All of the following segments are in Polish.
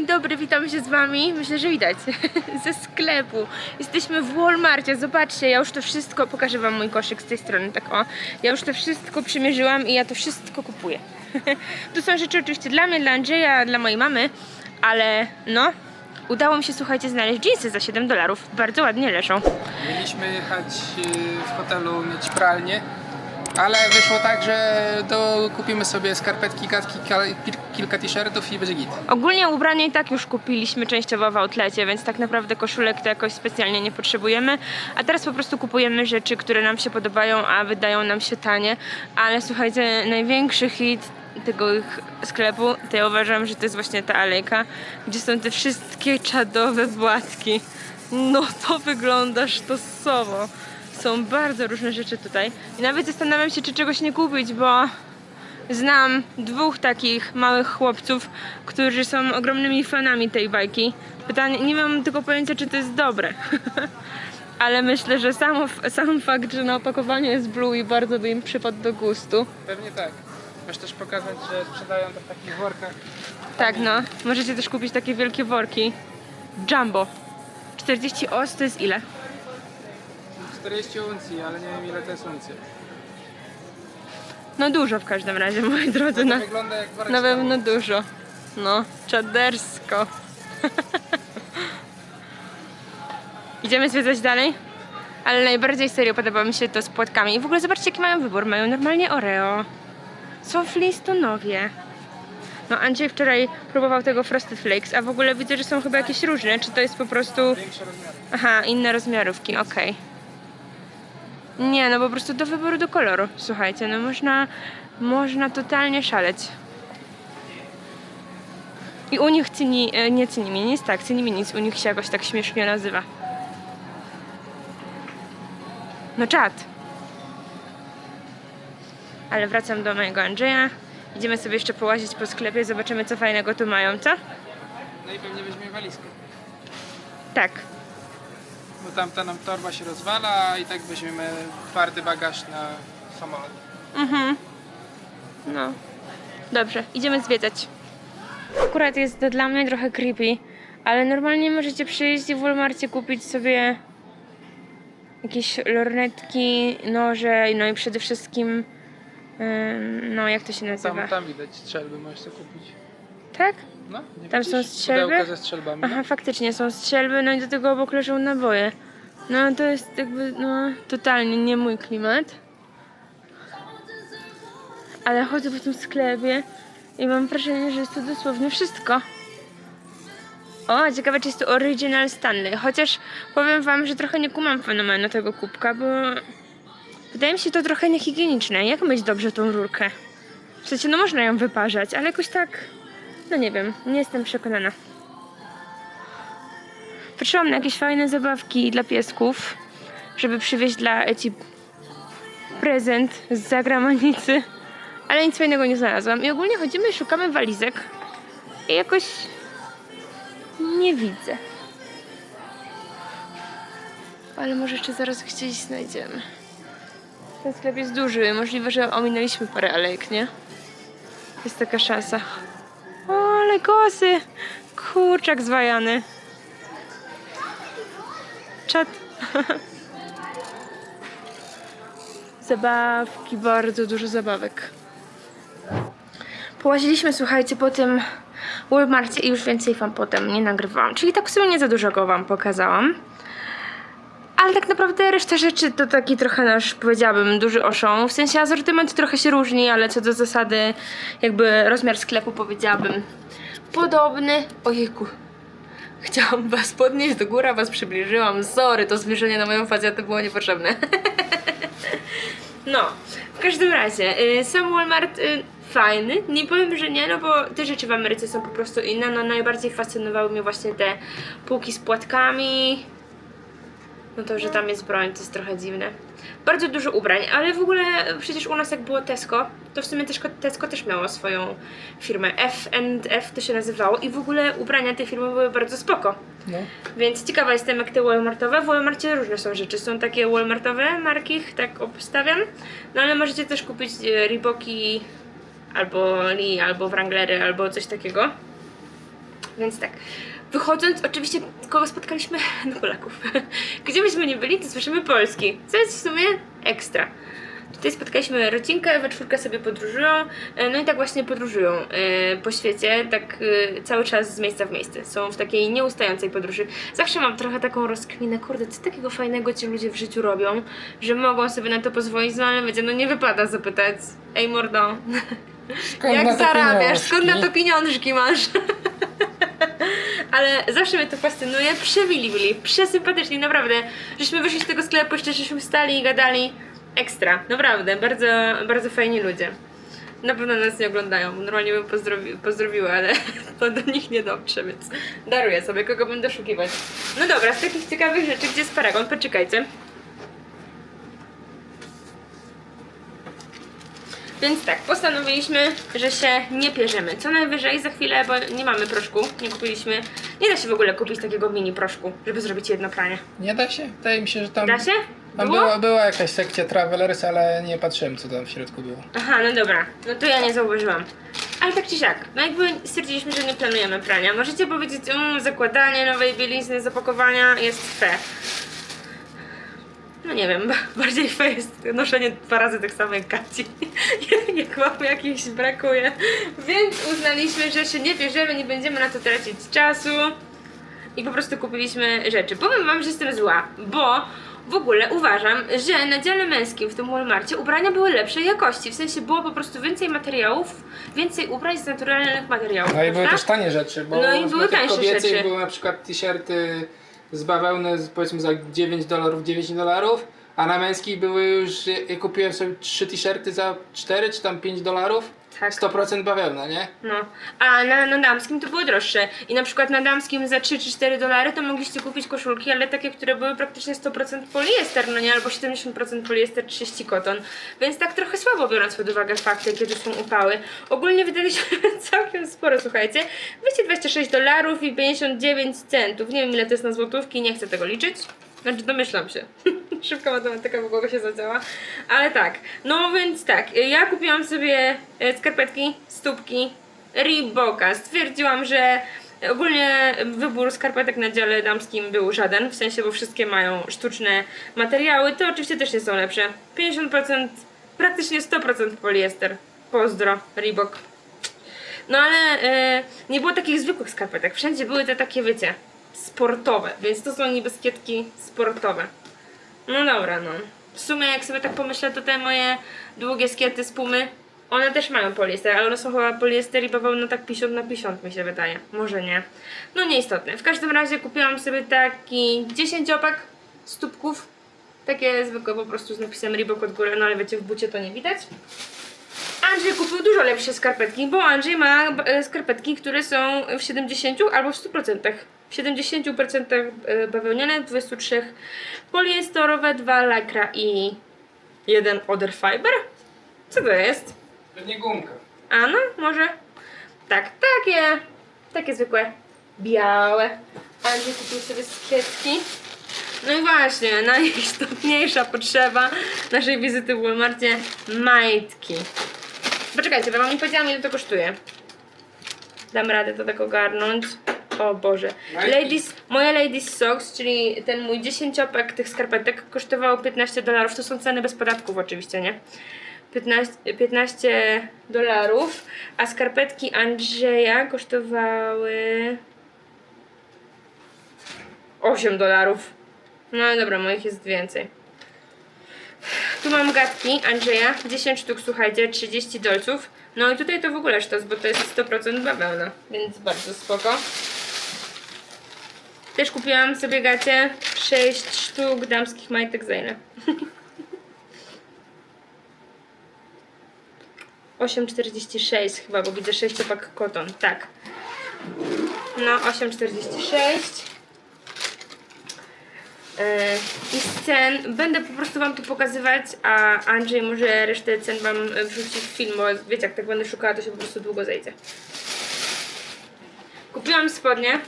Dzień dobry, witamy się z wami. Myślę, że widać ze sklepu. Jesteśmy w Walmartie. Zobaczcie, ja już to wszystko pokażę wam mój koszyk z tej strony. Tak o. Ja już to wszystko przymierzyłam i ja to wszystko kupuję. tu są rzeczy oczywiście dla mnie, dla Andrzeja, dla mojej mamy, ale no. Udało mi się, słuchajcie, znaleźć jeansy za 7 dolarów. Bardzo ładnie leżą. Mieliśmy jechać y, w hotelu mieć pralnię, ale wyszło tak, że do, kupimy sobie skarpetki, gadki, kilka t-shirtów i będzie git. Ogólnie ubrania i tak już kupiliśmy częściowo w outlecie, więc tak naprawdę koszulek to jakoś specjalnie nie potrzebujemy. A teraz po prostu kupujemy rzeczy, które nam się podobają, a wydają nam się tanie. Ale słuchajcie, największy hit tego ich sklepu, to ja uważam, że to jest właśnie ta alejka, gdzie są te wszystkie czadowe płatki. No to wygląda sztosowo. Są bardzo różne rzeczy tutaj. I nawet zastanawiam się, czy czegoś nie kupić, bo Znam dwóch takich małych chłopców, którzy są ogromnymi fanami tej bajki. Pytanie, nie mam tylko pojęcia, czy to jest dobre. Ale myślę, że sam, sam fakt, że na opakowaniu jest blue i bardzo by im przypadł do gustu. Pewnie tak. Możesz też pokazać, że sprzedają to w takich workach. Tak, no. Możecie też kupić takie wielkie worki. Jumbo. 40 os to jest ile? 40 uncji, ale nie wiem ile to jest uncji. No dużo w każdym razie, moi drodzy. To Na, wygląda jak na pewno dużo. No, czadersko. Idziemy zwiedzać dalej? Ale najbardziej serio podoba mi się to z płatkami. I w ogóle zobaczcie, jaki mają wybór. Mają normalnie Oreo. Są Flintstonowie. No Andrzej wczoraj próbował tego Frosted Flakes, a w ogóle widzę, że są chyba jakieś różne. Czy to jest po prostu... Większe rozmiary. Aha, inne rozmiarówki, okej. Nie, no po prostu do wyboru do koloru. Słuchajcie, no można, można totalnie szaleć. I u nich cyni, e, nie cyniminis, tak, cyniminis, u nich się jakoś tak śmiesznie nazywa. No czad. Ale wracam do mojego Andrzeja. Idziemy sobie jeszcze połazić po sklepie, zobaczymy co fajnego tu mają, co? No i pewnie weźmie walizkę. Tak. Bo tamta nam torba się rozwala i tak weźmiemy twardy bagaż na samolot. Mhm. No. Dobrze, idziemy zwiedzać. Akurat jest to dla mnie trochę creepy, ale normalnie możecie przyjść i w Walmarcie kupić sobie jakieś lornetki, noże, no i przede wszystkim ym, no jak to się nazywa? Tam, tam widać strzelby, możesz sobie kupić. Tak? No, nie Tam są widzisz? strzelby? Pudełka ze strzelbami. Aha, faktycznie są strzelby, no i do tego obok leżą naboje. No to jest jakby, no totalnie nie mój klimat. Ale chodzę po tym sklepie i mam wrażenie, że jest to dosłownie wszystko. O, ciekawe czy jest to Original Stanley. Chociaż powiem wam, że trochę nie kumam fenomenu tego kubka, bo wydaje mi się to trochę niehigieniczne. Jak myć dobrze tą rurkę? W sensie, no można ją wyparzać, ale jakoś tak... No nie wiem, nie jestem przekonana. Patrzyłam na jakieś fajne zabawki dla piesków, żeby przywieźć dla Eci prezent z zagranicy, ale nic fajnego nie znalazłam. I ogólnie chodzimy i szukamy walizek i jakoś nie widzę. Ale może jeszcze zaraz gdzieś znajdziemy. Ten sklep jest duży, możliwe, że ominęliśmy parę alejek, nie? Jest taka szansa. Ale kosy! Kurczak zwajany. Czat. Zabawki, bardzo dużo zabawek. Połaziliśmy, słuchajcie, po tym Walmarcie i już więcej wam potem nie nagrywałam. Czyli tak w sumie nie za dużo go wam pokazałam. Ale tak naprawdę reszta rzeczy to taki trochę nasz, powiedziałabym, duży oszą. W sensie asortyment trochę się różni, ale co do zasady, jakby rozmiar sklepu powiedziałabym podobny. Ojejku. Chciałam was podnieść do góry, was przybliżyłam. Sorry, to zbliżenie na moją facetę było niepotrzebne. no, w każdym razie, y, sam Walmart y, fajny. Nie powiem, że nie, no bo te rzeczy w Ameryce są po prostu inne. No najbardziej fascynowały mnie właśnie te półki z płatkami, no to, że tam jest broń, to jest trochę dziwne. Bardzo dużo ubrań, ale w ogóle przecież u nas jak było Tesco, to w sumie Tesco, Tesco też miało swoją firmę. F&F to się nazywało i w ogóle ubrania tej firmy były bardzo spoko. No. Więc ciekawa jestem jak te Walmartowe. W Walmarcie różne są rzeczy. Są takie Walmartowe marki, tak obstawiam. No ale możecie też kupić e, Reeboki albo Lee, albo Wranglery, albo coś takiego. więc tak. Wychodząc, oczywiście kogo spotkaliśmy? No Polaków. Gdzie byśmy nie byli, to słyszymy Polski. Co jest w sumie ekstra. Tutaj spotkaliśmy rodzinkę, we czwórkę sobie podróżują, e, no i tak właśnie podróżują e, po świecie, tak e, cały czas z miejsca w miejsce. Są w takiej nieustającej podróży. Zawsze mam trochę taką rozkminę, kurde, co takiego fajnego ci ludzie w życiu robią, że mogą sobie na to pozwolić, no ale wiecie, no nie wypada zapytać, ej mordo, Skąd jak zarabiasz, pieniążki? skąd na to pieniążki masz? Ale zawsze mnie to fascynuje, przemili byli, przesympatyczni, naprawdę. Żeśmy wyszli z tego sklepu, jeszcze żeśmy stali i gadali. Ekstra, naprawdę, bardzo, bardzo fajni ludzie. Na pewno nas nie oglądają, normalnie bym pozdrowi, pozdrowiła, ale to do nich nie dotrze, więc daruję sobie, kogo bym doszukiwać. No dobra, z takich ciekawych rzeczy, gdzie jest paragon? Poczekajcie. Więc tak, postanowiliśmy, że się nie pierzemy. Co najwyżej za chwilę, bo nie mamy proszku, nie kupiliśmy. Nie da się w ogóle kupić takiego mini proszku, żeby zrobić jedno pranie. Nie da się? Wydaje mi się, że tam... Da się? Tam Było? była, była jakaś sekcja Travelers, ale nie patrzyłem co tam w środku było. Aha, no dobra, no to ja nie zauważyłam. Ale tak czy siak, no jakby stwierdziliśmy, że nie planujemy prania. Możecie powiedzieć, um, zakładanie nowej bielizny, zapakowania jest fe. No nie wiem, bardziej fe jest noszenie dwa razy tych samych gaci, jak wam jakichś brakuje. Więc uznaliśmy, że się nie bierzemy, nie będziemy na to tracić czasu. I po prostu kupiliśmy rzeczy. Powiem wam, że jestem zła, bo w ogóle uważam, że na dziale męskim w tym Walmarcie ubrania były lepszej jakości. W sensie było po prostu więcej materiałów, więcej ubrań z naturalnych materiałów. No i były prawda? też tanie rzeczy, bo No i były tańsze kobiecych rzeczy. były na przykład t-shirty z bawełny powiedzmy za 9 dolarów, 9 dolarów, a na męskich były już, ja kupiłem sobie 3 t-shirty za 4 czy tam 5 dolarów, Tak. 100% bawełna, nie? No, a na, na damskim to było droższe. I na przykład na damskim za 3 czy 4 dolary to mogliście kupić koszulki, ale takie, które były praktycznie 100% poliester, no nie, albo 70% poliester, 30 koton. Więc tak trochę słabo biorąc pod uwagę fakty, kiedy są upały. Ogólnie wydaliśmy całkiem sporo, słuchajcie. 226 dolarów i 59 centów. Nie wiem ile to jest na złotówki, nie chcę tego liczyć. Znaczy domyślam się. Szybka matematyka w głowie się zadziała. Ale tak, no więc tak, ja kupiłam sobie e, skarpetki, stópki, Reeboka. Stwierdziłam, że ogólnie wybór skarpetek na dziale damskim był żaden, w sensie, bo wszystkie mają sztuczne materiały, to oczywiście też nie są lepsze. 50%, praktycznie 100% poliester. Pozdro, Reebok. No ale e, nie było takich zwykłych skarpetek. Wszędzie były te takie, wiecie, sportowe, więc to są niebieskietki sportowe. No dobra, no. W sumie jak sobie tak pomyślę, to te moje długie skiety z Pumy, one też mają poliester, ale one są chyba poliester i bawełna tak 50 na 50 mi się wydaje. Może nie. No nieistotne. W każdym razie kupiłam sobie taki 10 opak stópków. Takie zwykłe po prostu z napisem Reebok od góry, no ale wiecie, w bucie to nie widać. Andrzej kupił dużo lepsze skarpetki, bo Andrzej ma e, skarpetki, które są w 70 albo w 100%. W 70% e, bawełniane, 23 poliesterowe, 2 lycra i jeden other fiber. Co to jest? Pewnie gumka. A no, może. Tak, takie, takie zwykłe, białe. Andrzej kupił sobie skietki. No i właśnie, najistotniejsza potrzeba naszej wizyty w Walmartie, majtki. Poczekajcie, bo wam nie powiedziałam ile to kosztuje. Dam radę to tak ogarnąć. O Boże. Ladies, moje Ladies Socks, czyli ten mój 10 tych skarpetek kosztowało 15 dolarów. To są ceny bez podatków oczywiście, nie? 15, 15 dolarów, a skarpetki Andrzeja kosztowały 8 dolarów. No dobra, moich jest więcej. Tu mam gadki Andrzeja, 10 sztuk, słuchajcie, 30 dolców. No i tutaj to w ogóle sztos, bo to jest 100% bawełna, więc bardzo spoko. Też kupiłam sobie gacie 6 sztuk damskich majtek za ile? 8,46 chyba, bo widzę 6 opak koton, tak. No, 8,46. Yy, I z cen będę po prostu Wam tu pokazywać, a Andrzej może resztę cen Wam wrzuci w film, bo wiecie, jak tak będę szukała, to się po prostu długo zejdzie. Kupiłam spodnie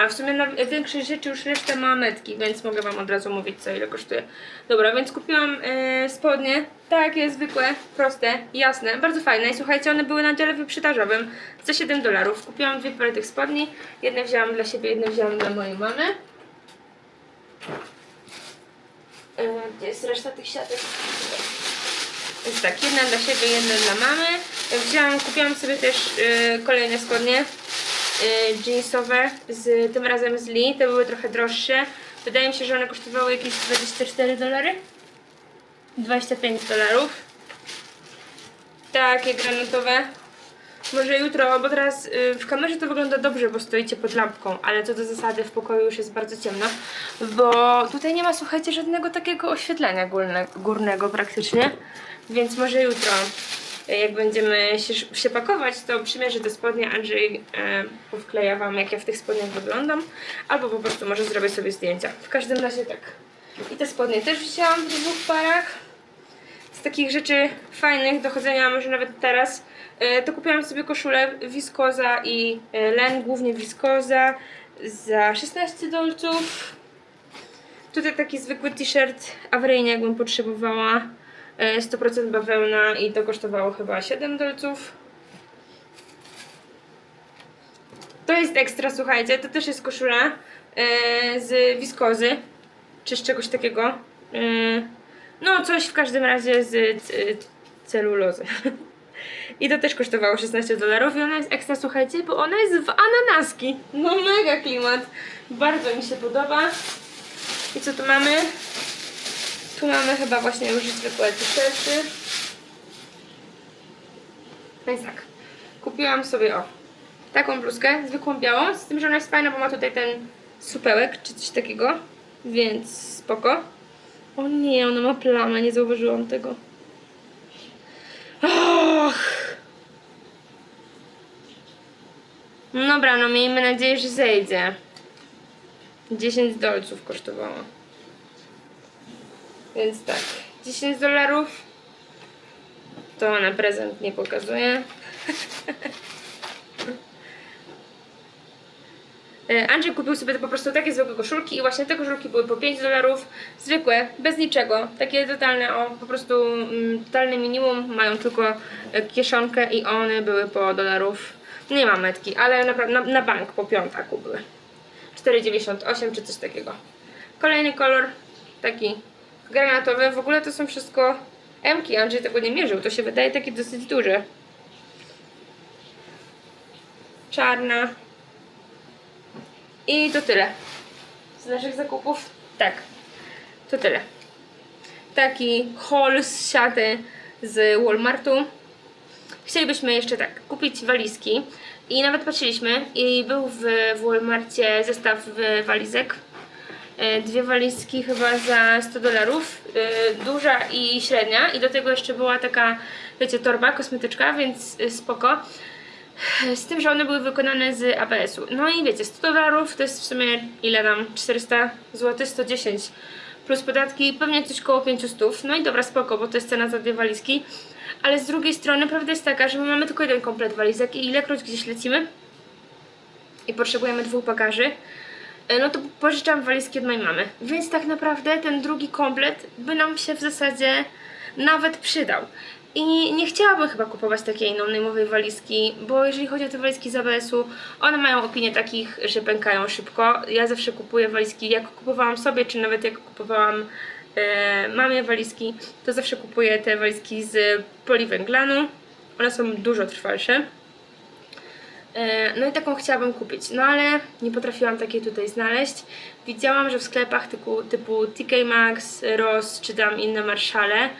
A w sumie na większej rzeczy już reszta ma metki, więc mogę Wam od razu mówić, co ile kosztuje. Dobra, więc kupiłam e, spodnie, takie zwykłe, proste, jasne, bardzo fajne. I słuchajcie, one były na dziale wyprzedażowym za 7 dolarów. Kupiłam dwie pary tych spodni, jedne wzięłam dla siebie, jedne wzięłam dla mojej mamy. E, Gdzie jest reszta tych siatek? Więc tak, jedna dla siebie, jedna dla mamy. Wzięłam, kupiłam sobie też e, kolejne spodnie jeansowe, z, tym razem z Lee. Te były trochę droższe. Wydaje mi się, że one kosztowały jakieś 24 dolary. 25 dolarów. Takie granatowe. Może jutro, bo teraz y, w kamerze to wygląda dobrze, bo stoicie pod lampką, ale co do zasady w pokoju już jest bardzo ciemno, bo tutaj nie ma, słuchajcie, żadnego takiego oświetlenia górne, górnego praktycznie, więc może jutro, y, jak będziemy się, się pakować, to przymierzę te spodnie, Andrzej y, powkleja Wam, jak ja w tych spodniach wyglądam, albo po prostu może zrobię sobie zdjęcia. W każdym razie tak. I te spodnie też wzięłam w dwóch parach z takich rzeczy fajnych do chodzenia, może nawet teraz, e, to kupiłam sobie koszulę wiskoza i e, len, głównie wiskoza za 16 dolców. Tutaj taki zwykły t-shirt awaryjnie jakbym potrzebowała. E, 100% bawełna i to kosztowało chyba 7 dolców. To jest ekstra, słuchajcie, to też jest koszula e, z wiskozy, czy z czegoś takiego. E, no, coś w każdym razie z celulozy. I to też kosztowało 16 dolarów i ona jest ekstra, słuchajcie, bo ona jest w ananaski. No mega klimat. Bardzo mi się podoba. I co tu mamy? Tu mamy chyba właśnie już zwykłe t-shirty. Więc tak. Kupiłam sobie, o, taką bluzkę, zwykłą białą, z tym, że ona jest fajna, bo ma tutaj ten supełek, czy coś takiego. Więc spoko. O nie, ona ma plamę, nie zauważyłam tego. Och. No Dobra, no miejmy nadzieję, że zejdzie. 10 dolców kosztowało. Więc tak, 10 dolarów. To na prezent nie pokazuję. E, Andrzej kupił sobie po prostu takie zwykłe koszulki i właśnie te koszulki były po 5 dolarów, zwykłe, bez niczego, takie totalne, o po prostu mm, totalne minimum, mają tylko e, kieszonkę i one były po dolarów, nie ma metki, ale naprawdę na, na bank po piątaku były, 4,98 czy coś takiego. Kolejny kolor, taki granatowy, w ogóle to są wszystko M-ki, Andrzej tego nie mierzył, to się wydaje takie dosyć duże. Czarna, i to tyle. Z naszych zakupów? Tak. To tyle. Taki haul z siaty z Walmartu. Chcielibyśmy jeszcze tak kupić walizki i nawet patrzyliśmy i był w, w Walmarcie zestaw walizek. E, Dwie walizki chyba za 100 dolarów, e, duża i średnia i do tego jeszcze była taka, wiecie, torba, kosmetyczka, więc e, spoko. Z tym, że one były wykonane z ABS-u. No i wiecie, 100 dolarów to jest w sumie ile tam? 400 zł, 110 plus podatki, pewnie coś koło 500. No i dobra, spoko, bo to jest cena za dwie walizki. Ale z drugiej strony prawda jest taka, że my mamy tylko jeden komplet walizek i ilekroć gdzieś lecimy i potrzebujemy dwóch bagaży, no to pożyczam walizki od mojej mamy. Więc tak naprawdę ten drugi komplet by nam się w zasadzie nawet przydał. I nie chciałabym chyba kupować takiej no-name'owej walizki, bo jeżeli chodzi o te walizki z ABS-u, one mają opinię takich, że pękają szybko. Ja zawsze kupuję walizki, jak kupowałam sobie, czy nawet jak kupowałam e, mamie walizki, to zawsze kupuję te walizki z poliwęglanu. One są dużo trwalsze. E, No i taką chciałabym kupić, no ale nie potrafiłam takiej tutaj znaleźć. Widziałam, że w sklepach typu, typu TK Maxx, Ross czy tam inne Marszale,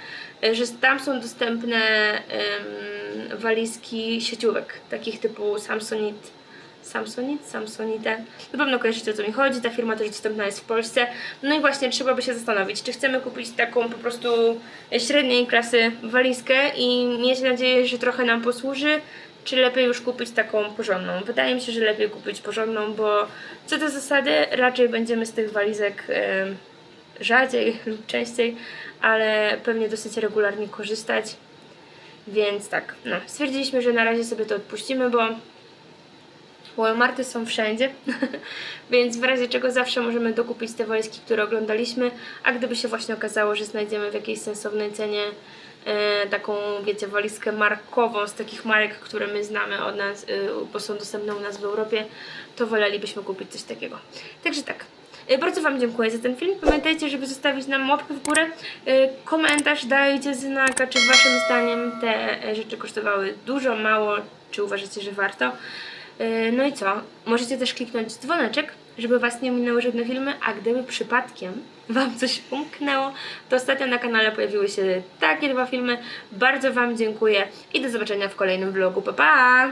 e, że tam są dostępne em, walizki sieciówek, takich typu Samsonite, Samsonite, Samsonite. Na pewno kojarzycie o co mi chodzi, ta firma też dostępna jest w Polsce. No i właśnie trzeba by się zastanowić, czy chcemy kupić taką po prostu średniej klasy walizkę i mieć nadzieję, że trochę nam posłuży, czy lepiej już kupić taką porządną? Wydaje mi się, że lepiej kupić porządną, bo co do zasady raczej będziemy z tych walizek em, rzadziej lub częściej, ale pewnie dosyć regularnie korzystać. Więc tak, no, stwierdziliśmy, że na razie sobie to odpuścimy, bo Walmarty są wszędzie, więc w razie czego zawsze możemy dokupić te walizki, które oglądaliśmy, a gdyby się właśnie okazało, że znajdziemy w jakiejś sensownej cenie taką, wiecie, walizkę markową z takich marek, które my znamy od nas, e, bo są dostępne u nas w Europie, to wolelibyśmy kupić coś takiego. Także tak. E, Bardzo Wam dziękuję za ten film. Pamiętajcie, żeby zostawić nam łapkę w górę, e, komentarz, dajcie znaka, czy Waszym zdaniem te e, rzeczy kosztowały dużo, mało, czy uważacie, że warto. E, No i co? Możecie też kliknąć dzwoneczek, żeby Was nie minęły żadne filmy, a gdyby przypadkiem Wam coś umknęło, to ostatnio na kanale pojawiły się takie dwa filmy. Bardzo Wam dziękuję i do zobaczenia w kolejnym vlogu. Pa, pa!